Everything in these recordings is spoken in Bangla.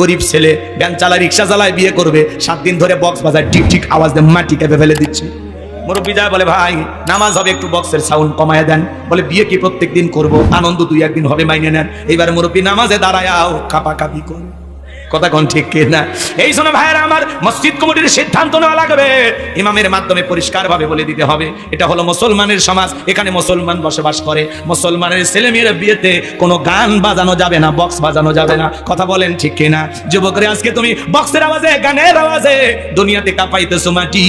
গরিব ছেলে ব্যান চালায়, রিক্সা চালায়, বিয়ে করবে, সাত দিন ধরে বক্স বাজায়, ঠিক ঠিক আওয়াজ দেয় মাটি কেঁপে ফেলে দিচ্ছে। মুরব্বী যায় বলে, ভাই, নামাজ হবে, একটু বক্সের সাউন্ড কমায় দেন। বলে, বিয়ে কি প্রত্যেক দিন করব? আনন্দ দুই একদিন হবে, মাইনে নেন। এইবার মুরব্বী নামাজে দাঁড়ায় কাপা কাপি করে। কথা কোন ঠিক কি না এই জন্য ভাইয়েরা আমার মসজিদ কমিটির সিদ্ধান্ত নেওয়া লাগবে। ইমামের মাধ্যমে পরিষ্কার ভাবে বলে দিতে হবে, এটা হলো মুসলমানের সমাজ, এখানে মুসলমান বসবাস করে। মুসলমানের ছেলে মেয়ের বিয়েতে কোনো গান বাজানো যাবে না, বক্স বাজানো যাবে না। কথা বলেন ঠিক কিনা? যুবকরে, আজকে তুমি বক্সের আওয়াজে, গানের আওয়াজে দুনিয়াতে কাঁপাইতেছো মাটি।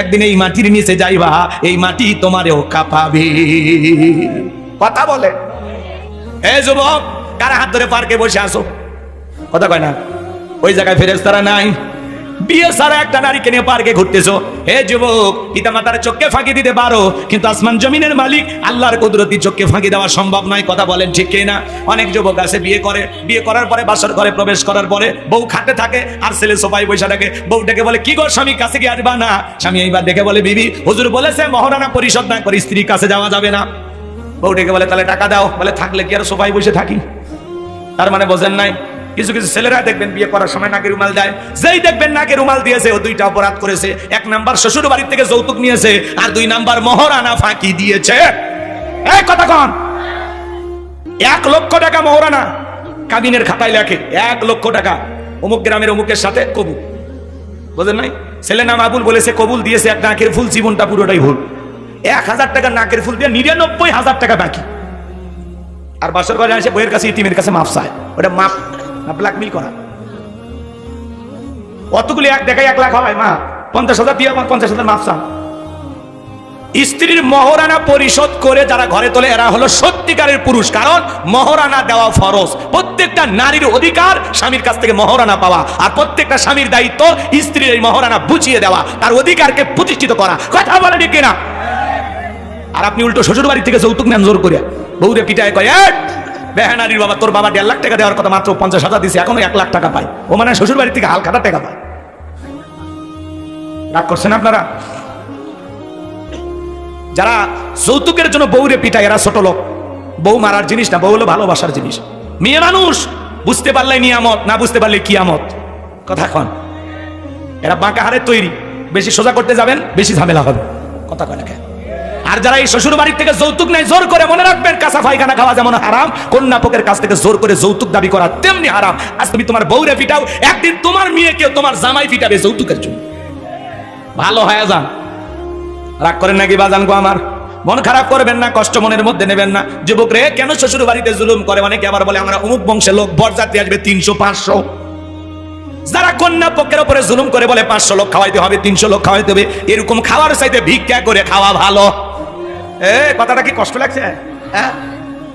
একদিন এই মাটির নিচে যাইবা, এই মাটি তোমারেও কাঁপাবে। কথা বলে। এ যুবক, কারা হাত ধরে পার্কে বসে আসো কথা কয় না। ওই জায়গায় ফেরেস তারা নাই। বিয়ে সারা একটা নারীকে নিয়ে পার্কে ঘুরতেছো। হে যুবক পিতা মাতার চোখকে ফাঁকি দিতে পারো, কিন্তু আসমান জমিনের মালিক আল্লাহর কুদরতি চোখকে ফাঁকি দেওয়া সম্ভব নয়, কথা বলেন ঠিক না অনেক যুবক আছে, বিয়ে করে। বিয়ে করার পরে, বাসর ঘরে প্রবেশ করার পরে বউ খাটে থাকে আর ছেলে সোফায় বসে থাকে। বউ ডেকে বলে, কি গো স্বামী, কাছে কি আসবা না? স্বামী এইবার দেখে বলে, বিবি, হুজুর বলেছে মহারানা পরিশোধ না করে স্ত্রীর কাছে যাওয়া যাবে না। বউ ডেকে বলে, তাহলে টাকা দাও। বলে, থাকলে কি আর সোফায় বসে থাকি? তার মানে বোঝেন নাই। কিছু কিছু ছেলেরা দেখবেন বিয়ে করার সময় নাকে রুমাল দেয়। যেই দেখবেন নাকে রুমাল দিয়েছে ও দুইটা অপরাধ করেছে, এক নাম্বার শ্বশুর বাড়ির থেকে যৌতুক নিয়েছে, আর দুই নাম্বার মহারানা ফাঁকি দিয়েছে। এই কথা কন। এক লক্ষ টাকা মহারানা কাবিনের খাতায় লেখে, এক লক্ষ টাকা। অমুক গ্রামের অমুকের সাথে কবুল। বোঝেন নাই? ছেলে নাম আবুল বলেছে, কবুল দিয়েছে, এক নাকের ফুল জীবনটা পুরোটাই ভুল। এক হাজার টাকা নাকের ফুল দিয়ে নিরানব্বই হাজার টাকা বাকি। আর বাসর ঘরে আসে বইয়ের কাছে, ইতিমের কাছে মাপ চায়। ওটা মাপ না ব্ল্যাকমেল করা। অতগুলি এক দেখায় এক লাখ হয় মা। পঞ্চাশ হাজার দিয়ে আমার পঞ্চাশ হাজার চান। স্ত্রীর মহরানা পরিশোধ করে যারা ঘরে তোলে এরা হলো সত্যিকারের পুরুষ। কারণ মহরানা দেওয়া ফরজ। প্রত্যেকটা নারীর অধিকার স্বামীর কাছ থেকে মহরানা পাওয়া। আর প্রত্যেকটা স্বামীর দায়িত্ব স্ত্রীর এই মহরানা বুঝিয়ে দেওয়া। তার অধিকারকে প্রতিষ্ঠিত করা। কথা বলে কিনা? আর আপনি উল্টো শ্বশুর বাড়ি থেকে যৌতুক নেন জোর করে। বউরে পিটায় কয় "এই, বেহানারির বাবা, তোর বাবা দেড় লাখ টাকা দেওয়ার কথা মাত্র পঞ্চাশ হাজার দিছে, এখনও এক লাখ টাকা পায়। ও মানে শ্বশুর বাড়ি থেকে হাল খাটা টাকা পায়। রাগ করছেন আপনারা? যারা যৌতুকের জন্য বউরে পিটায়, এরা ছোট লোক। বউ মারার জিনিস না, বউ হলো ভালোবাসার জিনিস। মেয়ে মানুষ, বুঝতে পারলে নিয়ামত, না বুঝতে পারলে কিয়ামত। কথা এখন। এরা বাঁকা হারে তৈরি। বেশি সোজা করতে যাবেন, বেশি ঝামেলা হবে। কথা কয় না কেন? আর যারা এই শ্বশুর বাড়ির থেকে যৌতুক নেয়, জোর করে মনে রাখবেন, কাঁচা পায়খানা খাওয়া যেমন হারাম, কন্যা পকের কাছ থেকে জোর করে যৌতুক দাবি করা তেমনি হারাম। আজ তুমি তোমার বউরে পিটাও, একদিন তোমার মেয়েকে তোমার জামাই পিটাবে যৌতুকের জন্য। ভালো হয়ে যান রাগ করেন নাকি বাজান গো আমার? মন খারাপ করবেন না, কষ্ট মনের মধ্যে নেবেন না। যুবক রে, কেন শ্বশুর বাড়িতে জুলুম করে? অনেকে আবার বলে, আমরা অমুক বংশের লোক, বরযাত্রী আসবে তিনশো, পাঁচশো। যারা কন্যা পক্ষের উপরে জুলুম করে বলে, পাঁচশো লোক খাওয়াইতে হবে, তিনশো লোক খাওয়াইতে হবে, এরকম খাওয়ার চাইতে ভিক্ষা করে খাওয়া ভালো। কথাটা কি কষ্ট লাগছে? হ্যাঁ?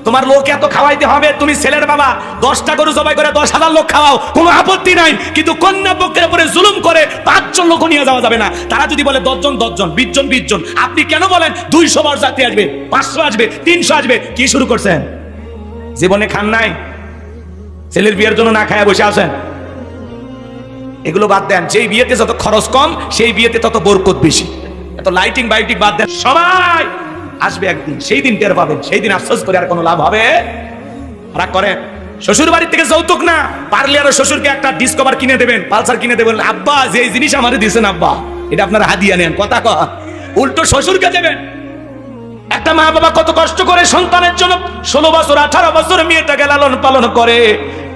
তোমার লোক এত খাওয়াইতে হবে, তুমি ছেলের বাবা, দশটা গরু জবাই করে দশ হাজার লোক খাওয়াও, কোনো আপত্তি নাই। কিন্তু কন্যা পক্ষের উপরে জুলুম করে পাঁচজন লোক নিয়ে যাওয়া যাবে না। তারা যদি বলে দশজন দশজন বিশ জন বিশ জন আপনি কেন বলেন দুইশো বার যাত্রী আসবে, পাঁচশো আসবে, তিনশো আসবে? কি শুরু করছেন? জীবনে খান নাই? ছেলের বিয়ের জন্য না খায় বসে আছেন? এগুলো বাদ দেন, যেই বিয়েতে যত খরচ কম, সেই বিয়েতে তত বরকত বেশি। এত লাইটিং বাইটিং বাদ দেন। সবাই! আসবে একদিন, সেই দিন টের পাবেন, সেই দিন আফসোস করে আর কোনো লাভ হবে? রাগ করেন শ্বশুর বাড়ির থেকে যৌতুক না, পারলে আরও শ্বশুরকে একটা ডিসকভার কিনে দেবেন, পালসার কিনে দেবেন। আব্বা, যে জিনিস আমারে দিয়েছেন আব্বা, এটা আপনার হাদিয়া নেন, কথা কয় উল্টো শ্বশুরকে দেবেন। একটা মা বাবা কত কষ্ট করে সন্তানের জন্য ষোলো বছর, আঠারো বছর মেয়েটাকে লালন পালন করে।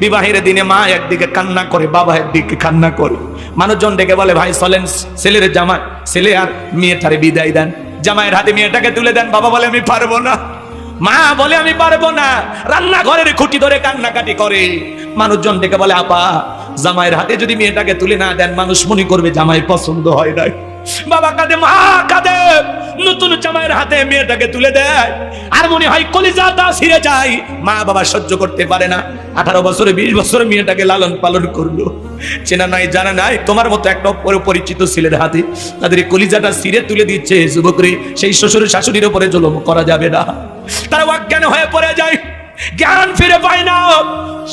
বিবাহের দিনে মা একদিকে কান্না করে, বাবা একদিকে কান্না করে। মানুষজন ডেকে বলে, ভাই, চলেন, ছেলের জামাই, ছেলে আর মেয়েটারে বিদায় দেন। জামাইয়ের হাতে মেয়েটাকে তুলে দেন, বাবা বলে, আমি পারব না। মা বলে, আমি পারব না। রান্নাঘরের খুঁটি ধরে কান্নাকাটি করে। মানুষজন ডেকে বলে, আপা, জামাইয়ের হাতে যদি মেয়েটাকে তুলে না দেন, মানুষ মনে করবে জামাই পছন্দ হয় নাই। বাবা কাঁদে, মা কাঁদে, নতুন জামাইয়ের হাতে মেয়েটাকে তুলে দেয়। আর মনে হয় কলিজাটা ছিঁড়ে যায়। মা বাবা সহ্য করতে পারে না। আঠারো বছরে, বিশ বছরে মেয়েটাকে লালন পালন করল। চেনা নাই, জানা নাই। তোমার মতো একটা পরিচিত ছেলের হাতে তাদের কলিজাটা সিরে তুলে দিচ্ছে, যুবকরে। সেই শ্বশুর শাশুড়ির উপরে জলম করা যাবে না। তারা অজ্ঞান হয়ে পড়ে যায়, জ্ঞান ফিরে পায় না।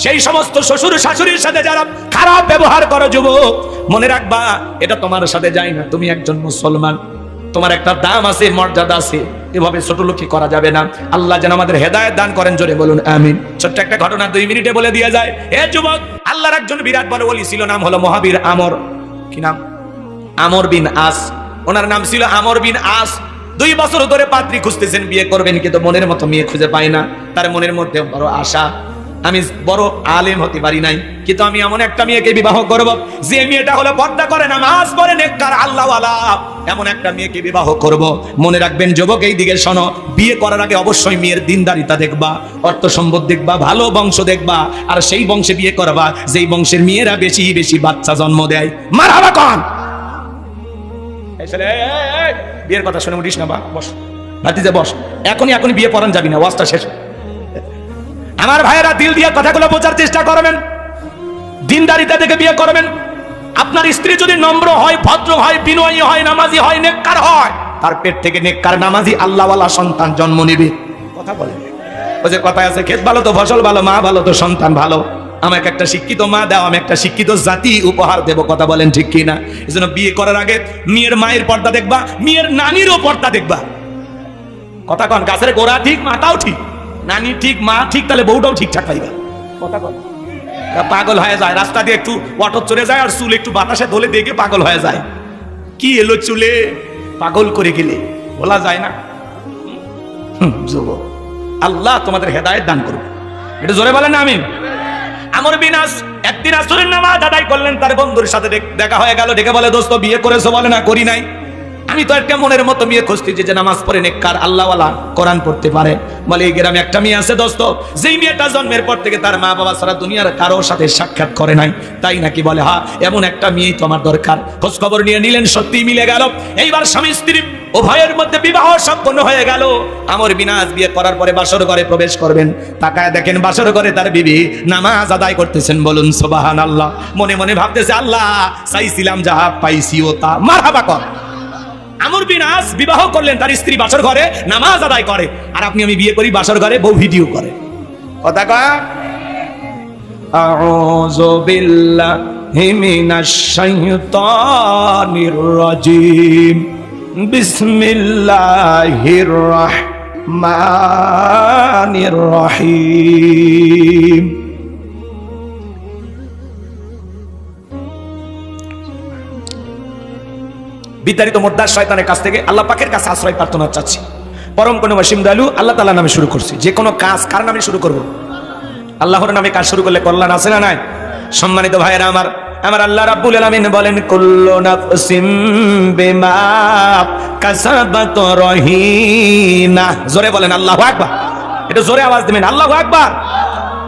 সেই সমস্ত শ্বশুর শাশুড়ির সাথে যারা খারাপ ব্যবহার করো, যুবক, মনে রাখবা, এটা তোমার সাথে যায় না। তুমি একজন মুসলমান। তোমার একটা দাম আছে, মর্যাদা আছে, এভাবে ছোট লোকই করা যাবে না। আল্লাহ যেন আমাদের হেদায়েত দান করেন, জোরে বলুন, আমিন। ছোট্ট একটা ঘটনা দুই মিনিটে বলে দিয়ে যায়। এ যুবক, আল্লাহর একজন বিরাট বড় ওলি ছিল, নাম হলো মহাবীর আমর। কি নাম? আমর বিন আস। ওনার নাম ছিল আমর বিন আস। দুই বছর ধরে পাত্রী খুঁজতেছেন, বিয়ে করবেন, কিন্তু মনের মতো মেয়ে খুঁজে পায় না। তার মনের মধ্যে বড় আশা। আমি বড় আলেম হতে পারি নাই, কিন্তু আমি এমন একটা মেয়েকে বিবাহ করব। যে মেয়েটা হলো পর্দা করে না মাস পরে নেককার, আল্লাহওয়ালা। এমন একটা মেয়েকে বিবাহ করব। মনে রাখবেন, যুবক এই দিকে শোনো, বিয়ে করার আগে অবশ্যই মেয়ের দিনদারিতা দেখবা, অর্থ সম্পদ দেখবা, ভালো বংশ দেখবা, আর সেই বংশে বিয়ে করবা, যেই বংশের মেয়েরা বেশি বেশি বাচ্চা জন্ম দেয়। মারহাবা কন! বিয়ের কথা শুনে উঠিস না, বা, বস। ভাতিজে, বস, এখনই এখনই বিয়ে পড়ান যাবি না, ওয়াজটা শেষ। আমার ভাইয়েরা দিল দিয়ে কথাগুলো বোঝার চেষ্টা করবেন। দিনদারিতা থেকে বিয়ে করবেন। আপনার স্ত্রী যদি নম্র হয়, ভদ্র হয়, বিনয়ী হয়, নামাজি হয়, নেককার হয়, তার পেট থেকে নেককার নামাজি আল্লাহওয়ালা সন্তান জন্ম নেবে। কথা বলে। ওই যে কথায় আছে ক্ষেত ভালো তো, ফসল ভালো, মা ভালো তো, সন্তান ভালো। আমাকে একটা শিক্ষিত মা দাও, আমি একটা শিক্ষিত জাতি উপহার দেব। কথা বলেন ঠিক কিনা এই জন্য বিয়ে করার আগে মেয়ের মায়ের পর্দা দেখবা, মেয়ের নানিরও পর্দা দেখবা। কথা কন, গাছের গোড়া ঠিক মাটাও ঠিক। নানি ঠিক, মা ঠিক, তাহলে বউটাও ঠিকঠাক পাইবা। কথা কন। পাগল হয়ে যায়, রাস্তা দিয়ে একটু অটো চলে যায় আর চুল একটু বাতাসে ধলে দেখে পাগল হয়ে যায়। কি এলো চুলে? পাগল করে গেলে, বলা যায় না। আল্লাহ তোমাদের হেদায়েত দান করবে এটা জোরে বলেন না, আমিন। আমর বিনাশ একদিন আসরের নামাজ আদায় করলেন, তার বন্ধুর সাথে দেখা হয়ে গেল। ডেকে বলে, দোস্ত, বিয়ে করেছ বলে না, করি নাই। আমি তো একটা মনের মতো মেয়ে খুঁজতেছি যে নামাজ পড়ে নেককার, আল্লাহওয়ালা কোরআন পড়তে পারে। বলে, এই গ্রামে একটা মেয়ে আছে দোস্ত, যেই মেয়েটা জন্মের পর থেকে তার মা বাবা সারা দুনিয়ার কারোর সাথে সাক্ষাৎ করে নাই। তাই নাকি বলে, হা, এমন একটা মেয়েই তো আমার দরকার। খোঁজ খবর নিয়ে নিলেন সত্যি মিলে গেল। এইবার স্বামী স্ত্রী উভয়ের মধ্যে বিবাহ সম্পন্ন হয়ে গেল। আমর বিনাশ বিয়ে করার পরে বাসর ঘরে প্রবেশ করবেন। তাকায় দেখেন বাসর ঘরে তার বিবি নামাজ আদায় করতেছেন। বলুন সোবাহান আল্লাহ মনে মনে ভাবতেছে, আল্লাহ, চাইছিলাম যাহা পাইছিও তা। মারহাবা কর। আমর বিন আস বিবাহ করলেন তার স্ত্রী বাসর ঘরে নামাজ আদায় করে। আর আপনি আমি বিয়ে করি বাসর ঘরে বউ ভিডিও করে। কথা কয়? আউযু বিল্লাহি মিনাশ শাইতানির রাজিম। বিসমিল্লাহির রাহমানির রাহিম। বিতাড়িত মোদ্দার শয়তানের কাছ থেকে আল্লাহ পাকের কাছে আশ্রয় প্রার্থনা চাচ্ছি। পরম কোনো ওয়াসিম দয়ালু আল্লাহ তাআলা নামে শুরু করছি। যে কোনো কাজ কার নামে শুরু করব? আল্লাহর নামে কাজ শুরু করলে কল্যাণ আছে না নাই? সম্মানিত ভাইয়েরা আমার আমার আল্লাহ রাব্বুল আলামিন বলেন, কুল্লু নাফসিম বিমা কাসাবাত রহিনা। জোরে বলেন, আল্লাহু আকবার। এটা জোরে আওয়াজ দিবেন, আল্লাহু আকবার।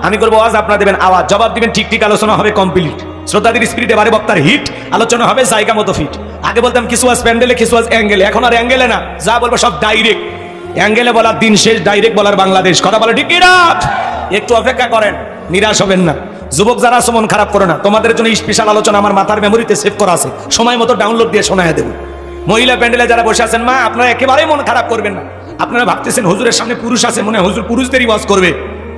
আমি করব, আওয়াজ আপনারা দেবেন, আওয়াজ। জবাব দিবেন, ঠিক ঠিক, আলোচনা হবে কমপ্লিট। শ্রোতাদের স্পিরিটে বারে বক্তার হিট আলোচনা হবে জায়গা মতো ফিট আগে বলতাম কিছু প্যান্ডেলে কিছু অ্যাঙ্গেলে এখন আর অ্যাঙ্গেলে না। যা বলব সব ডাইরেক্ট অ্যাঙ্গেলে বলার দিন শেষ ডাইরেক্ট বলার বাংলাদেশ। কথা বলে, ঠিক একটু অপেক্ষা করেন, নিরাশ হবেন না। যুবক যারা আছে, মন খারাপ করো না। তোমাদের জন্য স্পেশাল আলোচনা আমার মাথার মেমোরিতে সেভ করা আছে। সময় মতো ডাউনলোড দিয়ে শোনায় দেবো। মহিলা প্যান্ডেলে যারা বসে আছেন, মা, আপনারা একেবারেই মন খারাপ করবেন না। আপনারা ভাবতেছেন হুজুরের সামনে পুরুষ আছে, মনে হুজুর পুরুষদেরই ওয়াজ করবে।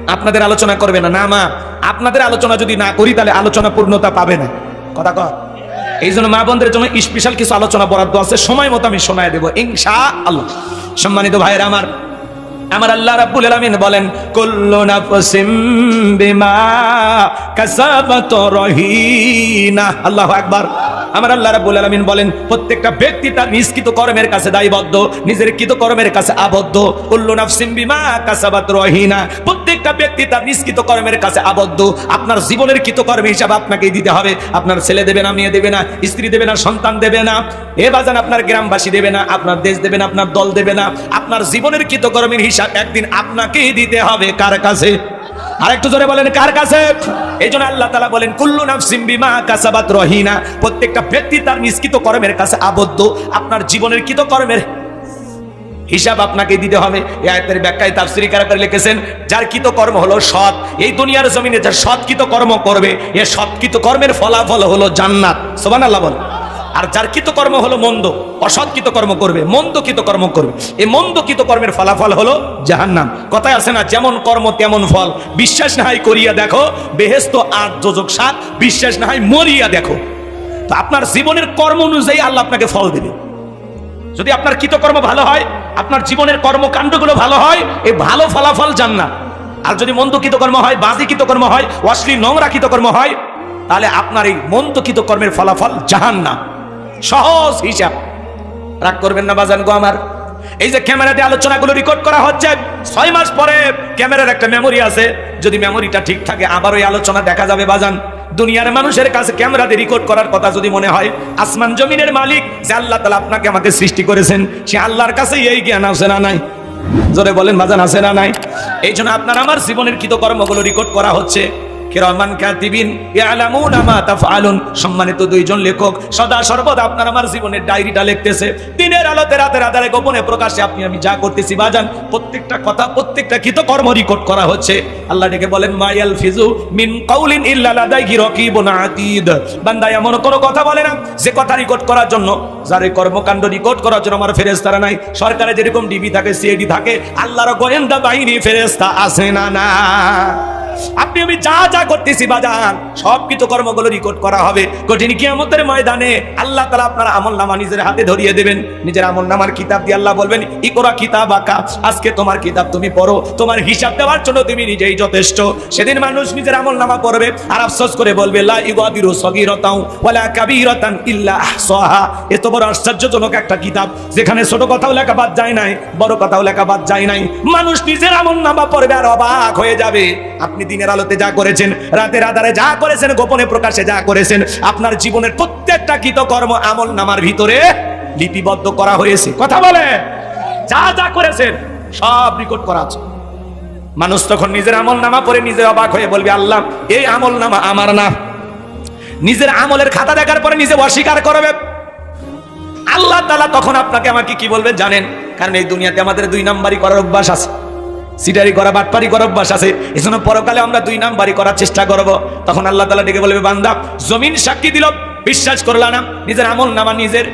আপনাদের আলোচনা করবে না। না, মা, আপনাদের আলোচনা যদি না করি, তাহলে আলোচনা পূর্ণতা পাবে না। কথা কর। এই জন্য মা বোনদের জন্য স্পেশাল কিছু আলোচনা বরাদ্দ আছে। সময় মতো আমি শোনায় দেবো ইনশা আল্লাহ সম্মানিত ভাইয়েরা আমার আমার আল্লাহ রাব্বুল আলামিন বলেন, কুল্লু নাফসিম বিমা কাসাবাত রহিনা। আল্লাহু আকবার। আমার আল্লাহ রাব্বুল আলামিন বলেন, প্রত্যেকটা ব্যক্তি তার নিষ্কৃত কর্মের কাছে দায়বদ্ধ, নিজের কৃত কর্মের কাছে আবদ্ধ। কুল্লু নাফসিম বিমা কাসাবাত রহিনা। প্রত্যেকটা ব্যক্তি তার নিষ্কৃত কর্মের কাছে আবদ্ধ। আপনার জীবনের কৃত কর্ম হিসাব আপনাকেই দিতে হবে। আপনার ছেলে দেবে না, মেয়ে দেবে না, স্ত্রী দেবে না, সন্তান দেবে না। এ বাজান আপনার গ্রামবাসী দেবে না, আপনার দেশ দেবে না, আপনার দল দেবে না। আপনার জীবনের কৃত কর্মের হিসাব একদিন আপনাকেই দিতে হবে। কার কাছে? আরেকটু জোরে বলেন, কার কাছে? এই জন্য আল্লাহ তালা বলেন, কুল্লু নাফসিম বিমা কাসাবাত রহিনা। প্রত্যেকটা ব্যক্তি তার নিষ্কৃত কর্মের কাছে আবদ্ধ। আপনার জীবনের কৃত কর্মের হিসাব আপনাকে দিতে হবে। এই আয়াতের ব্যাখ্যায় তাফসিরি কারাকার লিখেছেন, যার কৃত কর্ম হলো সৎ, এই দুনিয়ার জমিনে যার সৎকৃত কর্ম করবে, এ সৎকৃত কর্মের ফলাফল হলো জান্নাত। সোবান বল আর যার কৃত কর্ম হলো মন্দ, অসৎ কৃত কর্ম করবে, মন্দ কৃত কর্ম করবে। এই মন্দ কৃত কর্মের ফলাফল হলো জাহান্নাম। কথায় আছে না, যেমন কর্ম তেমন ফল। বিশ্বাস না হয় করিয়া দেখো বেহেস্ত আর যোজক সাত। বিশ্বাস না হয় মরিয়া দেখো। তো আপনার জীবনের কর্ম অনুযায়ী আল্লাহ আপনাকে ফল দেবে। যদি আপনার কৃতকর্ম ভালো হয়, আপনার জীবনের কর্মকাণ্ডগুলো ভালো হয় এই ভালো ফলাফল জান্নাত। আর যদি মন্দ কৃতকর্ম হয়, বাজে কৃতকর্ম হয়, অশ্লীল নোংরা কৃতকর্ম হয়, তাহলে আপনার এই মন্দ কৃতকর্মের ফলাফল জাহান্নাম। সহজ হিসাব। রাগ করবেন না বাজান গো আমার। এই যে ক্যামেরাতে আলোচনাগুলো রেকর্ড করা হচ্ছে, ছয় মাস পরে ক্যামেরার একটা মেমোরি আছে। যদি মেমোরিটা ঠিক থাকে, আবার ওই আলোচনা দেখা যাবে বাজান। দুনিয়ার মানুষের কাছে ক্যামেরাতে রেকর্ড করার কথা যদি মনে হয়, আসমান জমিনের মালিক, যে আল্লাহ তালা আপনাকে আমাকে সৃষ্টি করেছেন, সে আল্লাহর কাছে এই জ্ঞান আছে না নাই? জোরে বলেন বাজান, আছে না নাই? এই জন্য আপনার আমার জীবনের কৃতকর্মগুলো রেকর্ড করা হচ্ছে। সম্মানিত দুইজন লেখক, সদা সর্বদা আপনার আমার জীবনের ডায়েরিটা লিখতেছে। দিনের আলোতে রাতের আধারে গোপনে প্রকাশে আপনি আমি যা করতেছি বাজান প্রত্যেকটা কথা, প্রত্যেকটা কৃতকর্ম রেকর্ড করা হচ্ছে। আল্লাহ ডেকে বলেন মায়াল ফিজু মিন কাউলিন ইল্লা এমন কোনো কথা বলে না কথা রেকর্ড করার জন্য। যার কর্মকাণ্ড রেকর্ড করার জন্য আমার নাই যেরকম ডিবি থাকে সিআইডি থাকে, আল্লাহর গোয়েন্দা বাহিনী ফেরেশতা আছে না না? আপনি, আমি যা যা করতেছি বাজান সব কিছু কর্মগুলো রেকর্ড করা হবে। কঠিন কিয়ামতের ময়দানে আল্লাহ তালা আপনার আমল নামা নিজের হাতে ধরিয়ে দেবেন। নিজের আমল নামার কিতাব দিয়ে আল্লাহ বলবেন, ইকরা কিতাব আঁকা আজকে তোমার কিতাব তুমি পড়ো। তোমার হিসাব দেওয়ার জন্য তুমি নিজেই যথেষ্ট। সেদিন মানুষ নিজের আমল নামা পড়বে আর আফসোস করে বলবে এত বড় আশ্চর্যজনক একটা কিতাব, যেখানে ছোট কথাও লেখা বাদ যায় নাই, বড় কথাও লেখা বাদ যায় নাই। মানুষ নিজের আমল নামা পড়বে আর অবাক হয়ে যাবে। আপনি দিনের আলোতে যা করেছেন, রাতের আধারে যা করেছেন, গোপনে প্রকাশে যা করেছেন, আপনার জীবনের প্রত্যেকটা কৃতকর্ম আমল নামার ভিতরে লিপিবদ্ধ করা হয়েছে। কথা বলে? যা যা করেছেন, সব রেকর্ড করা আছে। মানুষ তখন নিজের আমল নামা পড়ে নিজে অবাক হয়ে বলবে, আল্লাহ, এই আমল নামা আমার না। নিজের আমলের খাতা দেখার পরে নিজে অস্বীকার করবে। আল্লাহ তালা তখন আপনাকে আমাকে কি বলবে জানেন? কারণ এই দুনিয়াতে আমাদের দুই নাম্বারই করার অভ্যাস আছে। সিটারি করা, বাটপারি করার অভ্যাস আছে। এই জন্য পরকালে আমরা দুই নাম্বারই করার চেষ্টা করব। তখন আল্লাহ তালা ডেকে বলবে, বান্দা, জমিন সাক্ষী দিল, বিশ্বাস করলা না, নিজের আমল নামা নিজের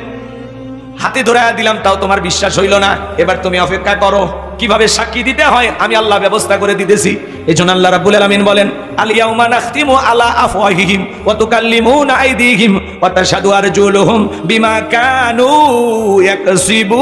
হাতে ধরে দিলাম, তাও তোমার বিশ্বাস হইল না। এবার তুমি অপেক্ষা করো, কীভাবে সাক্ষী দিতে হয়, আমি আল্লাহ ব্যবস্থা করে দিতেছি। এই জন্য আল্লাহ রাব্বুল আলামিন বলেন আলিয়াউমা নাখতিমু আলা আফওয়াহিহিম ওয়া তুকাল্লিমুনা আইদিহিম ওয়া তাশহাদু আরজুলুহুম বিমা কানু ইয়াকসিবুন।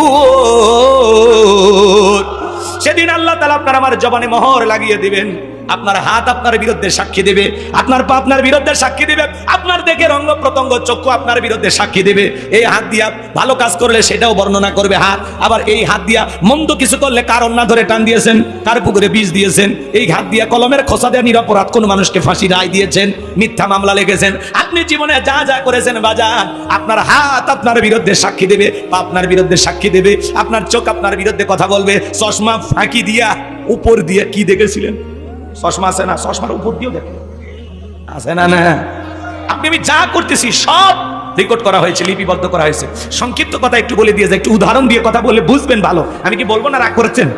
সেদিন আল্লাহ তালা আপনার আমার জবানে মোহর লাগিয়ে দিবেন। আপনার হাত আপনার বিরুদ্ধে সাক্ষী দেবে, আপনার পা আপনার বিরুদ্ধে সাক্ষী দেবে, আপনার দেখে রঙ্গ প্রত্যঙ্গ চক্ষু আপনার বিরুদ্ধে সাক্ষী দেবে। এই হাত দিয়া ভালো কাজ করলে সেটাও বর্ণনা করবে হাত। আবার এই হাত দিয়া মন্দ কিছু করলে কার অন্না ধরে টান দিয়েছেন, কার পুকুরে বীজ দিয়েছেন? এই হাত দিয়া কলমের খোসা দেওয়া নিরপরাধ কোন মানুষকে ফাঁসি রায় দিয়েছেন, মিথ্যা মামলা লেগেছেন আপনি জীবনে যা যা করেছেন বাজান, আপনার হাত আপনার বিরুদ্ধে সাক্ষী দেবে, পা আপনার বিরুদ্ধে সাক্ষী দেবে, আপনার চোখ আপনার বিরুদ্ধে কথা বলবে, চশমা ফাঁকি দিয়া উপর দিয়ে কি দেখেছিলেন? চশমা আছে না? চশমার উপর দিয়েও দেখে। আছে না না? আপনি, আমি যা করতেছি, সব রেকর্ড করা হয়েছে, লিপিবদ্ধ করা হয়েছে। সংক্ষিপ্ত কথা একটু বলে দিয়ে একটু উদাহরণ দিয়ে কথা বললে বুঝবেন ভালো। আমি কি বলব না রাগ করেছেন?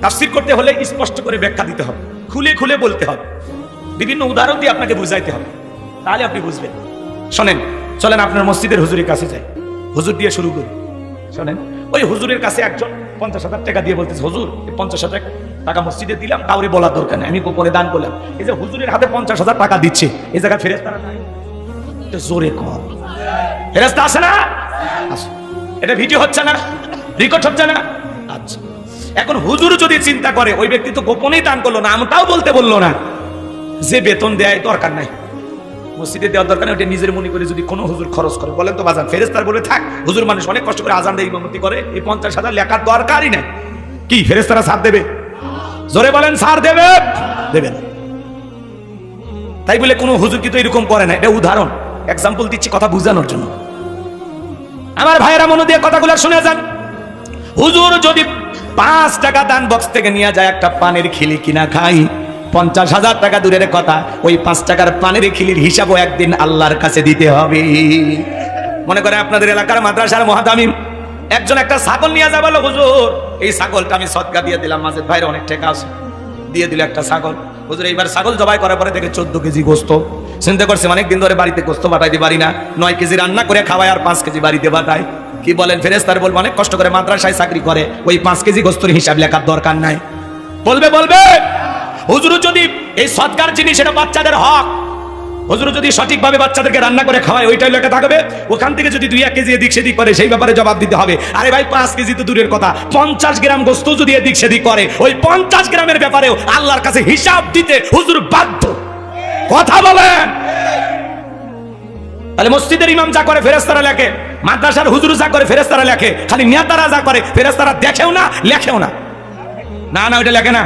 তাফসীর করতে হলে স্পষ্ট করে ব্যাখ্যা দিতে হবে। খুলে খুলে বলতে হবে। বিভিন্ন উদাহরণ দিয়ে আপনাকে বুঝাইতে হবে। তাহলে আপনি বুঝবেন। শোনেন, চলেন আপনার মসজিদের হুজুরের কাছে যাই। হুজুর দিয়ে শুরু করি। শোনেন, ওই হুজুরের কাছে একজন পঞ্চাশ হাজার টাকা দিয়ে বলতেছে, হুজুর পঞ্চাশ হাজার টাকা মসজিদে দিলাম, কাউরে বলার দরকার নেই। আমি গোপনে দান করলাম। এই যে হুজুরের হাতে পঞ্চাশ হাজার টাকা দিচ্ছে, এই জায়গায় ফেরেস্তারা নাই। জোরে কর। ফেরেস্তা আসে না? এটা ভিডিও হচ্ছে না? রেকর্ড হচ্ছে না? আচ্ছা। এখন হুজুর যদি চিন্তা করে, ওই ব্যক্তি তো গোপনেই দান করল না, আমটাও বলতে বলল না। যে বেতন দেয়, দরকার নাই। মসজিদে দেওয়ার দরকার ওটা নিজের মনে করে যদি কোনো হুজুর খরচ করে। বলেন তো, বাজান ফেরেস্তার বলে থাক, হুজুর মানুষ অনেক কষ্ট করে আজান দেয়, ইমামতি করে, এই পঞ্চাশ হাজার লেখার দরকারই নাই। কি ফেরেস্তারা সার দেবে? জোরে বলেন, সার দেবে? দেবে না। তাই বলে কোনো হুজুর কিন্তু এরকম করে না, এটা উদাহরণ। এক্সাম্পল দিচ্ছি কথা বোঝানোর জন্য। আমার ভাইয়েরা মনে দিয়ে কথাগুলো শুনে যান। হুজুর যদি পাঁচ টাকা দান বক্স থেকে নিয়ে যায়, একটা পানের খিলি কিনা খাই পঞ্চাশ হাজার টাকা দূরের কথা, ওই পাঁচ টাকার পানের খিলির হিসাবও একদিন আল্লাহর কাছে দিতে হবে। মনে করে আপনাদের এলাকার মাদ্রাসার মহাদামিম, একজন একটা ছাগল নিয়ে যাব হুজুর, এই ছাগলটা আমি সৎকা দিয়ে দিলাম মাঝের ভাইয়ের অনেক টাকা আছে। দিয়ে দিল একটা ছাগল। হুজুর, এইবার ছাগল জবাই করার পরে দেখে চোদ্দ কেজি গোস্ত। চিন্তা করছে অনেক দিন ধরে বাড়িতে গোস্ত পাঠাইতে পারি না। নয় কেজি রান্না করে খাওয়ায় আর পাঁচ কেজি বাড়িতে পাঠায় কি বলেন ফেরেস্তার বলব, অনেক কষ্ট করে মাদ্রাসায় চাকরি করে, ওই পাঁচ কেজি গোস্তর হিসাব লেখার দরকার নাই। বলবে বলবে! হুজুর যদি এই সৎকার জিনিস এটা বাচ্চাদের হক, হুজুর যদি সঠিকভাবে বাচ্চাদেরকে রান্না করে খাওয়ায়, ওইটাই লেখা থাকবে ওখান থেকে যদি দুই এক কেজি এদিক সেদিক করে, সেই ব্যাপারে জবাব দিতে হবে। আরে ভাই, পাঁচ কেজি তো দূরের কথা। পঞ্চাশ গ্রাম গোস্ত যদি এদিক সেদিক করে, ওই পঞ্চাশ গ্রামের ব্যাপারেও আল্লাহর কাছে হিসাব দিতে হুজুর বাধ্য। কথা বলেন। তাহলে মসজিদের ইমাম যা করে ফেরেস্তারা লেখে। মাদ্রাসার হুজুর যা করে ফেরেস্তারা লেখে। খালি নেতারা যা করে ফেরেস্তারা দেখেও না, লেখেও না। না না, ওইটা লেখে না।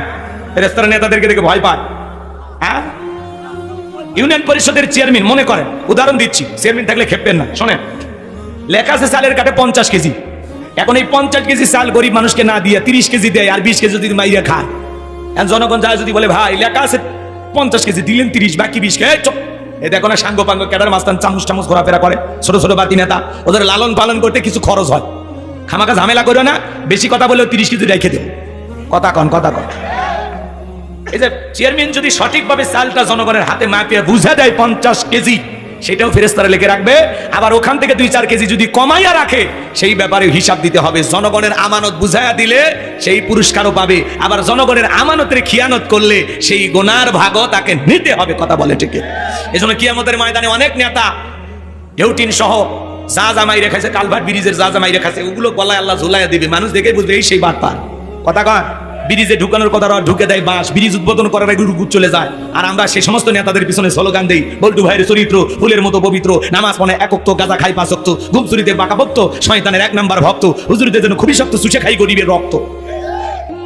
ফেরেস্তারা নেতাদেরকে দেখে ভয় পায়। হ্যাঁ? ইউনিয়ন পরিষদের চেয়ারম্যান, মনে করেন, উদাহরণ দিচ্ছি, চেয়ারম্যান থাকলে খেপবেন না, শোনেন। লেখা আছে চালের কাটে পঞ্চাশ কেজি। এখন এই পঞ্চাশ কেজি চাল গরিব মানুষকে না দিয়ে তিরিশ কেজি দেয় আর বিশ কেজি যদি মাইয়া খায়। এখন জনগণ যায় যদি বলে, ভাই, লেখা আছে পঞ্চাশ কেজি, দিলেন তিরিশ, বাকি বিশ কে এ দেখো না, সাঙ্গ পাঙ্গ ক্যাডার মাস্তান চামচ চামচ ঘোরাফেরা করে, ছোট ছোট বাতি নেতা, ওদের লালন পালন করতে কিছু খরচ হয়। খামাকা ঝামেলা করো না, বেশি কথা বলেও তিরিশ কেজি রেখে দেবো। কথা কন কথা কন। এই যে চেয়ারম্যান যদি সঠিকভাবে চালটা জনগণের হাতে মাপিয়ে বুঝে দেয় পঞ্চাশ কেজি, সেটাও ফেরেস্তারা লিখে রাখবে। আবার ওখান থেকে দুই চার কেজি যদি কমাইয়া রাখে, সেই ব্যাপারে হিসাব দিতে হবে। জনগণের আমানত বুঝাইয়া দিলে সেই পুরস্কারও পাবে। আবার জনগণের আমানতের খিয়ানত করলে সেই গোনার ভাগও তাকে নিতে হবে, কথা বলে ঠিক এই জন্য কিয়ামতের ময়দানে অনেক নেতা ডেউটিন সহ যা জামাই রেখেছে কালভার ব্রিজের যা জামাই রেখেছে, ওগুলো গলায় আল্লাহ ঝুলাইয়া দিবে। মানুষ দেখে বুঝবে, এই সেই বার্তা কথা কয়? ব্রিজে ঢুকানোর কথা ঢুকে দেয় বাস ব্রিজ উদ্বোধন করার আগে রুকু চলে যায়। আর আমরা সেই সমস্ত নেতাদের পিছনে স্লোগান দেই, বল্টু ভাইয়ের চরিত্র, ফুলের মতো পবিত্র, নামাজ পড়ে একক্ত গাঁজা খাই পাঁচক্ত গুমচুরিতে বাঁকা ভক্ত, শয়তানের এক নাম্বার ভক্ত, হুজুরিদের জন্য খুবই শক্ত সুচে খাই গরিবের রক্ত।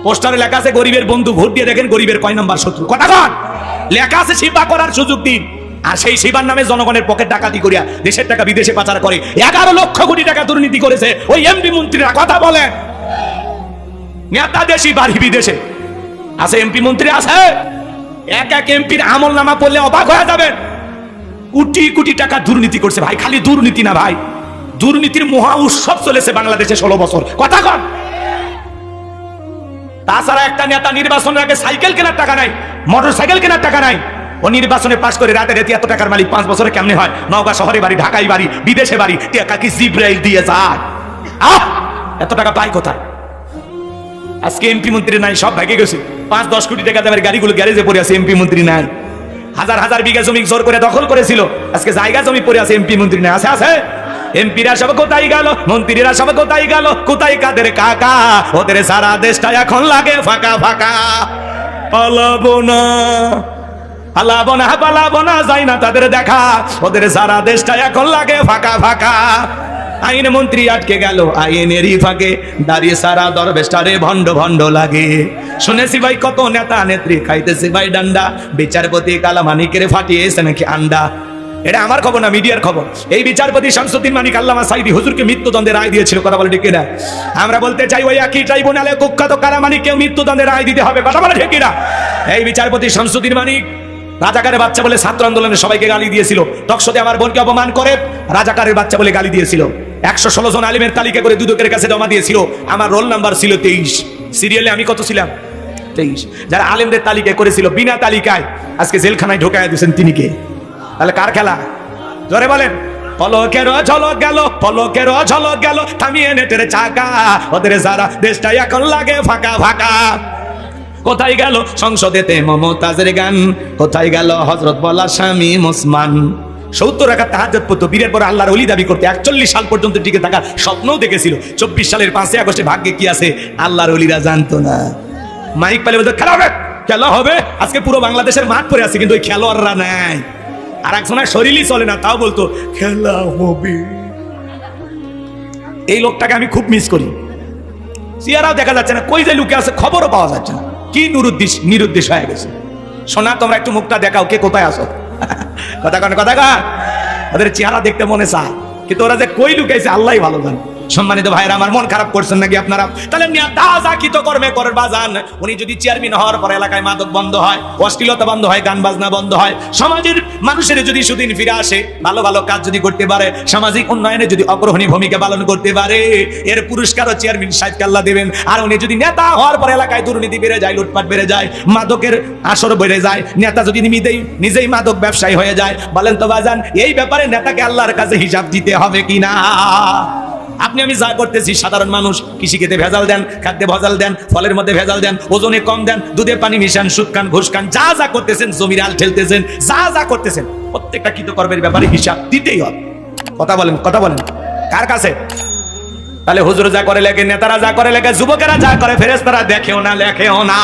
পোস্টারে লেখা আছে, গরিবের বন্ধু, ভোট দিয়ে দেখেন গরিবের কয় নাম্বার শত্রু। কথা কন! লেখা আছে, সেবা করার সুযোগ দিন। আর সেই সেবার নামে জনগণের পকেট ডাকাতি করিয়া দেশের টাকা বিদেশে পাচার করে। এগারো লক্ষ কোটি টাকা দুর্নীতি করেছে, ওই এমপি মন্ত্রীরা, কথা বলেন। নেতা দেশি বাড়ি বিদেশে। আছে এমপি মন্ত্রী আছে। এক এক এমপির আমল নামা পড়লে অবাক হয়ে যাবেন। কোটি কোটি টাকা দুর্নীতি করছে ভাই, খালি দুর্নীতি না ভাই। দুর্নীতির মহা উৎসব চলেছে বাংলাদেশে ষোলো বছর। কথা কন। তাছাড়া একটা নেতা নির্বাচনের আগে সাইকেল কেনার টাকা নাই মোটর সাইকেল কেনার টাকা নাই। ও নির্বাচনে পাশ করে রাতে রাতে এত টাকার মালিক পাঁচ বছরে কেমনে হয়? নওগাঁ শহরে বাড়ি, ঢাকায় বাড়ি, বিদেশে বাড়ি, টাকা কি জিব্রাইল দিয়ে যায়? আহ! এত টাকা পাই কোথায়? আজকে এমপি মন্ত্রী নাই, সব ভাগে গেছে। পাঁচ, দশ কোটি টাকা দামের গাড়িগুলো গ্যারেজে পড়ে আছে এমপি মন্ত্রী নাই। হাজার হাজার বিঘা জমি জোর করে দখল করেছিল। আজকে জায়গা জমি পড়ে আছে এমপি মন্ত্রী নাই। আছে আছে। এমপিরা সব কোথায় গেল? মন্ত্রীরা সব কোথায় গেল? কোথায় কাদের কাকা? ওদের সারা দেশটা এখন লাগে ফাঁকা ফাঁকা। পালাবো না। পালাবো না পালাবো না, যাই না তাদের দেখা। ওদের সারা দেশটা এখন লাগে ফাঁকা ফাঁকা। আইন মন্ত্রী আটকে গেল, আইনেরই ফাঁকে। দাঁড়িয়ে সারা দরবেশটারে ভণ্ড ভণ্ড লাগে। শুনেছি ভাই, কত নেতা নেত্রী খাইতেছি ভাই ডান্ডা। বিচারপতি কালামানিকের ফাটিয়েছে নাকি আন্ডা? এটা আমার খবর না, মিডিয়ার খবর। এই বিচারপতি শামসুদ্দিন মানিক আল্লামা সাইদি হুজুরকে মৃত্যুদণ্ডের রায় দিয়েছিল, কথা বলে ঠিক কিনা? আমরা বলতে চাই, ওই একই ট্রাইব্যুনালে কুখ্যাত কালামানিককেও মৃত্যুদণ্ডের রায় দিতে হবে, কথা বলে ঠিক না এই বিচারপতি শামসুদ্দিন মানিক রাজাকারের বাচ্চা বলে ছাত্র আন্দোলনে সবাইকে গালি দিয়েছিল। টকশোতে আমার বোনকে অপমান করে রাজাকারের বাচ্চা বলে গালি দিয়েছিল। একশো ষোলো জন আলিমের তালিকা করে দুদকের কাছে জমা দিয়েছিল। আমার রোল নাম্বার ছিল তেইশ। সিরিয়ালে আমি কত ছিলাম? তেইশ। যারা আলেমদের তালিকায় করেছিল, বিনা তালিকায় আজকে জেলখানায় ঢোকায় দিয়েছেন তিনি কে? তাহলে কার খেলা? জোরে বলেন। পলকের ঝলক গেল, পলকের ঝলক গেল, থামিয়ে নেটের চাকা। ওদের সারা দেশটা এখন লাগে ফাঁকা ফাঁকা। কোথায় গেল সংসদেতে মমতাজের গান? কোথায় গেল হজরত বলা স্বামী মুসমান? সত্তর রাখা তাহাজাত পড়তো, বীরের পর আল্লাহর অলি দাবি করতে, একচল্লিশ সাল পর্যন্ত টিকে থাকার স্বপ্নও দেখেছিল। চব্বিশ সালের পাঁচই আগস্টে ভাগ্যে কি আছে, আল্লাহর অলিরা জানতো না। মাইক পালে বলতো, খেলা হবে খেলা হবে, আজকে পুরো বাংলাদেশের মাঠ পরে আছে, কিন্তু ওই খেলোয়াড়রা নাই। আর একজনের শরীরই চলে না, তাও বলতো, খেলা হবে। এই লোকটাকে আমি খুব মিস করি। চেহারাও দেখা যাচ্ছে না, কই যে লুকে আছে, খবরও পাওয়া যাচ্ছে না। কি নিরুদ্দেশ নিরুদ্দেশ হয়ে গেছে। সোনা, তোমরা একটু মুখটা দেখাও, কে কোথায় আসো কথা কন কথা কন। ওদের চেহারা দেখতে মনে চায়। কিন্তু ওরা যে কই লুকাইছে আল্লাহ ভালো জানে। সম্মানিত ভাইরা আমার মন খারাপ করছেন নাকি আপনারা? তাহলে জাকিত কর্মে করেন বাজান উনি যদি চেয়ারম্যান হওয়ার পর এলাকায় মাদক বন্ধ হয়, অশ্লীলতা বন্ধ হয় গান বাজনা বন্ধ হয়, সমাজের মানুষের যদি সুদিন ফিরে আসে, ভালো ভালো কাজ যদি করতে পারে, সামাজিক উন্নয়নে যদি অগ্রহণী ভূমিকা পালন করতে পারে, এর পুরস্কারও চেয়ারম্যান সাহেবকে আল্লাহ দেবেন। আর উনি যদি নেতা হওয়ার পর এলাকায় দুর্নীতি বেড়ে যায়, লুটপাট বেড়ে যায়, মাদকের আসর বেড়ে যায়, নেতা যদি নিজেই নিজেই মাদক ব্যবসায়ী হয়ে যায়, বলেন তো বাজান, এই ব্যাপারে নেতাকে আল্লাহর কাছে হিসাব দিতে হবে কিনা? আপনি আমি যা করতেছি, সাধারণ মানুষ কৃষিকেতে ভেজাল দেন, খাদ্যে ভেজাল দেন, ফলের মধ্যে ভেজাল দেন, ওজনে কম দেন, দুধে পানি মিশান, সুদ খান, ঘুষ খান, যা যা করতেছেন, জমির আল ঠেলতেছেন, যা যা করতেছেন, প্রত্যেকটা কৃতকর্মের ব্যাপারে হিসাব দিতেই হবে। কথা বলেন কথা বলেন। কার কাছে? তাহলে হুজুর যা করে লেখে, নেতারা যা করে লেখে, যুবকেরা যা করে ফেরেস্তারা দেখেও না, লেখেও না।